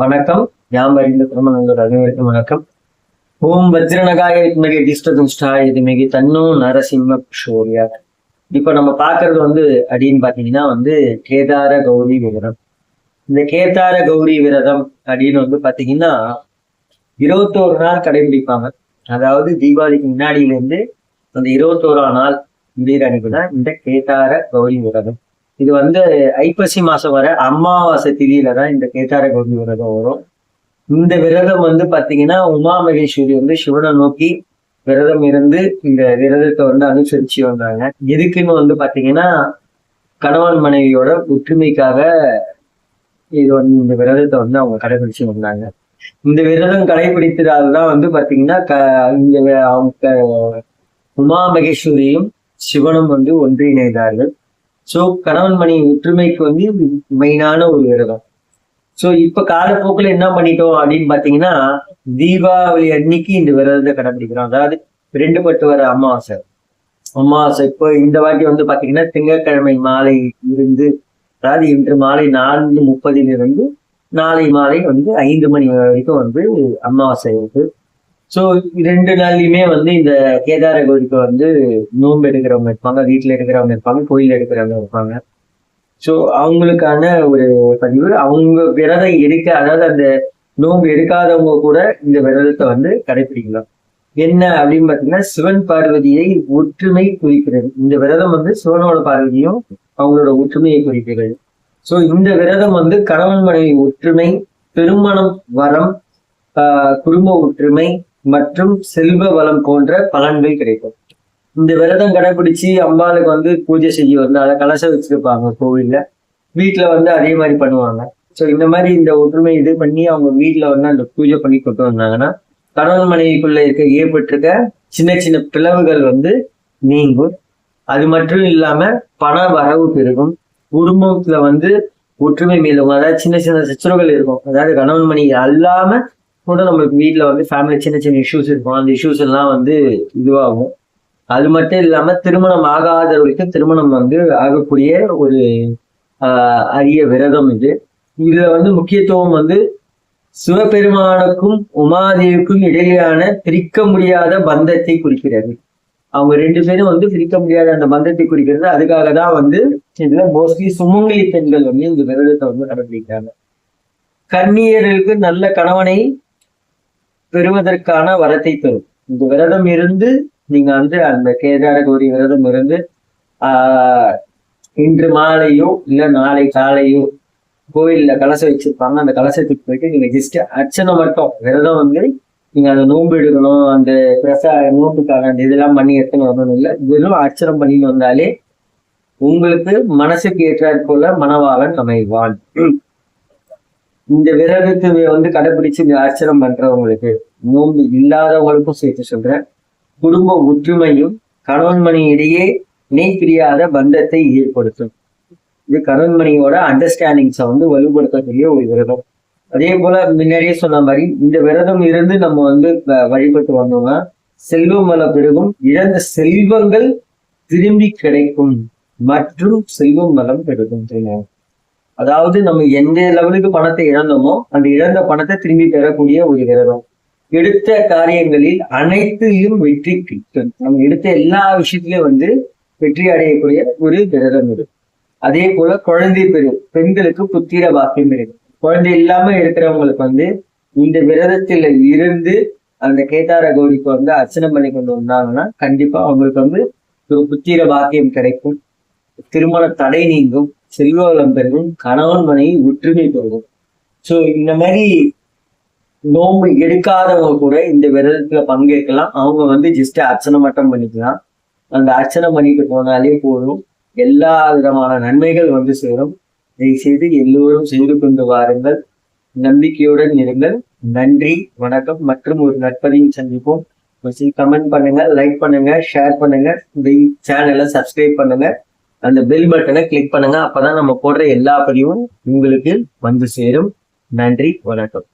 வணக்கம். யாம் அறிந்த திருமணங்களோட அனைவருக்கும் வணக்கம். ஓம் வஜ்ரநகாய வித்மகே திஷ்டதுஷ்டாய இதுமிகி தன்னோ நரசிம்ம சூர்யா இப்ப நம்ம பார்க்கறது வந்து அப்படின்னு பாத்தீங்கன்னா வந்து கேதார கௌரி விரதம். இந்த கேதார கௌரி விரதம் அப்படின்னு வந்து பாத்தீங்கன்னா இருபத்தோரு நாள் கடைபிடிப்பாங்க. அதாவது தீபாவளிக்கு முன்னாடியிலேருந்து அந்த இருபத்தோரா நாள் முடிகிற தான் இந்த கேதார கௌரி விரதம். இது வந்து ஐப்பசி மாசம் வர அமாவாசை திதியில தான் இந்த கேதார கௌரி விரதம் வரும். இந்த விரதம் வந்து பாத்தீங்கன்னா உமா மகேஸ்வரி வந்து சிவனை நோக்கி விரதம் இருந்து இந்த விரதத்தை வந்து அனுசரிச்சு வந்தாங்க. எதுக்குன்னு வந்து பாத்தீங்கன்னா கணவன் மனைவியோட ஒற்றுமைக்காக இது வந்து இந்த விரதத்தை வந்து அவங்க கடைபிடிச்சு வந்தாங்க. இந்த விரதம் கடைபிடித்ததால்தான் வந்து பாத்தீங்கன்னா க இந்த அவங்க உமா மகேஸ்வரியும் சிவனும் வந்து ஒன்றிணைந்தார்கள். ஸோ கணவன் மணி ஒற்றுமைக்கு வந்து மெயினான ஒரு விரதம் ஸோ இப்போ காலப்போக்கில் என்ன பண்ணிட்டோம் அப்படின்னு பார்த்தீங்கன்னா தீபாவளி அன்னைக்கு இந்த விரதத்தை கடைபிடிக்கிறோம். அதாவது ரெண்டு பட்டு வர அமாவாசை. அமாவாசை இப்போ இந்த வாட்டி வந்து பார்த்தீங்கன்னா திங்கட்கிழமை மாலை இருந்து அதாவது இன்று மாலை நான்கு முப்பதிலிருந்து நாளை மாலை வந்து ஐந்து மணி வரைக்கும் வந்து அமாவாசை இருக்குது ஸோ ரெண்டு நாள்லையுமே வந்து இந்த கேதார கௌரிக்கு வந்து நோன்பு எடுக்கிறவங்க இருப்பாங்க வீட்டில் எடுக்கிறவங்க இருப்பாங்க கோயில் எடுக்கிறவங்க இருப்பாங்க. ஸோ அவங்களுக்கான ஒரு பதிவு அவங்க விரதம் எடுக்க அதாவது அந்த நோன்பு எடுக்காதவங்க கூட இந்த விரதத்தை வந்து கடைபிடிக்கலாம் என்ன அப்படின்னு பார்த்தீங்கன்னா சிவன் பார்வதியை ஒற்றுமை குறிக்கிறது. இந்த விரதம் வந்து சிவனோட பார்வதியும் அவங்களோட ஒற்றுமையை குறிக்கிறது. ஸோ இந்த விரதம் வந்து கணவன் மனைவி ஒற்றுமை திருமணம் வரம் குடும்ப ஒற்றுமை மற்றும் செல்வ வளம் போன்ற பலன்கள் கிடைக்கும். இந்த விரதம் கடைபிடிச்சு அம்பாளுக்கு வந்து பூஜை செய்ய வந்து அதை கலசம் வச்சிருப்பாங்க கோவில்ல. வீட்டுல வந்து அதே மாதிரி பண்ணுவாங்க. ஸோ இந்த மாதிரி இந்த ஒற்றுமை இது பண்ணி அவங்க வீட்டுல வந்து அந்த பூஜை பண்ணி கொண்டு வந்தாங்கன்னா கணவன் மனைவிக்குள்ள இருக்க ஏற்பட்டிருக்க சின்ன சின்ன பிளவுகள் வந்து நீங்கும். அது மட்டும் இல்லாம பண வரவு பெருகும். குடும்பத்துல வந்து ஒற்றுமை மேலும் அதாவது சின்ன சின்ன சச்சரவுகள் இருக்கும். அதாவது கணவன் மனைவி அல்லாம கூட நம்மளுக்கு வீட்டில் வந்து ஃபேமிலி சின்ன சின்ன இஷ்யூஸ் இருக்கும். அந்த இஷ்யூஸ் எல்லாம் வந்து இதுவாகும். அது மட்டும் இல்லாம திருமணம் ஆகாதவர்களுக்கு திருமணம் வந்து ஆகக்கூடிய ஒரு ஆஹ், அரிய விரதம் இது. இதுல வந்து முக்கியத்துவம் வந்து சிவபெருமானுக்கும் உமாதேவிக்கும் இடையிலான பிரிக்க முடியாத பந்தத்தை குறிக்கிறது. அவங்க ரெண்டு பேரும் வந்து பிரிக்க முடியாத அந்த பந்தத்தை குறிக்கிறது. அதுக்காக தான் வந்து இதுல மோஸ்ட்லி சுமங்கலி பெண்கள் வந்து இந்த விரதத்தை வந்து கடைபிடிக்கிறாங்க கன்னியர்களுக்கு நல்ல கணவனை பெறுவதற்கான வரத்தை தரும் இந்த விரதம் இருந்து நீங்க வந்து அந்த கேதார கௌரி விரதம் இருந்து ஆஹ் இன்று மாலையோ இல்ல நாளை காலையோ கோயில்ல கலசம் வச்சிருப்பாங்க. அந்த கலசத்துக்கு போயிட்டு நீங்க ஜஸ்ட் அர்ச்சனை மட்டும் விரதம் வந்து நீங்க அந்த நோன்பு எடுக்கணும் அந்த பிரசா நோன்புக்காக அந்த இதெல்லாம் பண்ணி எடுத்துன்னு வரணும் இல்லை. வெறும் அர்ச்சனை பண்ணிட்டு வந்தாலே உங்களுக்கு மனசுக்கு ஏற்றாற் போல மணவாளன் அமைவான். இந்த விரதத்தை வந்து கடைபிடிச்சு இந்த அர்ச்சனை பண்றவங்களுக்கு நோன்பு இல்லாதவங்களுக்கும் சேர்த்து சொல்றேன். குடும்ப ஒற்றுமையும் கணவன் மணி இடையே இணை பிரியாத பந்தத்தை ஏற்படுத்தும். இது கணவன் மணியோட அண்டர்ஸ்டாண்டிங்ஸை வந்து வலுப்படுத்தக்கூடிய ஒரு விரதம். அதே போல முன்னாடியே சொன்ன மாதிரி இந்த விரதம் இருந்து நம்ம வந்து வ- வழிபட்டு வந்தோம்னா செல்வம் வள பெருகும். இழந்த செல்வங்கள் திரும்பி கிடைக்கும். மற்றும் செல்வம் வளம் பெருகும். அதாவது நம்ம எந்த லெவலுக்கு பணத்தை இழந்தோமோ அந்த இழந்த பணத்தை திரும்பி பெறக்கூடிய ஒரு விரதம். எடுத்த காரியங்களில் அனைத்தையும் வெற்றி கிட்டும். நம்ம எடுத்த எல்லா விஷயத்திலயும் வந்து வெற்றி அடையக்கூடிய ஒரு விரதம் இது. அதே போல குழந்தை பெரு பெண்களுக்கு புத்திர வாக்கியம் இருக்கு குழந்தை இல்லாம இருக்கிறவங்களுக்கு வந்து இந்த விரதத்துல இருந்து அந்த கேதார கௌரிக்கு வந்து அர்ச்சனை பண்ணி கொண்டு வந்தாங்கன்னா கண்டிப்பா அவங்களுக்கு வந்து ஒரு புத்திர பாக்கியம் கிடைக்கும். திருமண தடை நீங்கும். செல்வவளம் பெருகும் கணவன் மனைவி ஒற்றுமை பெருகும் ஸோ இந்த மாதிரி நோன்பு எடுக்காதவங்க கூட இந்த விரதத்துல பங்கேற்கலாம். அவங்க வந்து ஜஸ்ட் அர்ச்சனை மட்டும் பண்ணிக்கலாம். அந்த அர்ச்சனை பண்ணிட்டு போனாலே போதும். எல்லா விதமான நன்மைகள் வந்து சேரும். இதை செய்து எல்லோரும் செய்து கொண்டு வாருங்கள். நம்பிக்கையுடன் இருங்கள். நன்றி வணக்கம் மற்றும் ஒரு நட்பதையும் சந்திப்போம். கமெண்ட் பண்ணுங்க லைக் பண்ணுங்க ஷேர் பண்ணுங்க. இந்த சேனலை சப்ஸ்கிரைப் பண்ணுங்க. அந்த பெல் பட்டனை கிளிக் பண்ணுங்க. அப்பதான் நம்ம போடுற எல்லா பதிவும் உங்களுக்கு வந்து சேரும். நன்றி வணக்கம்.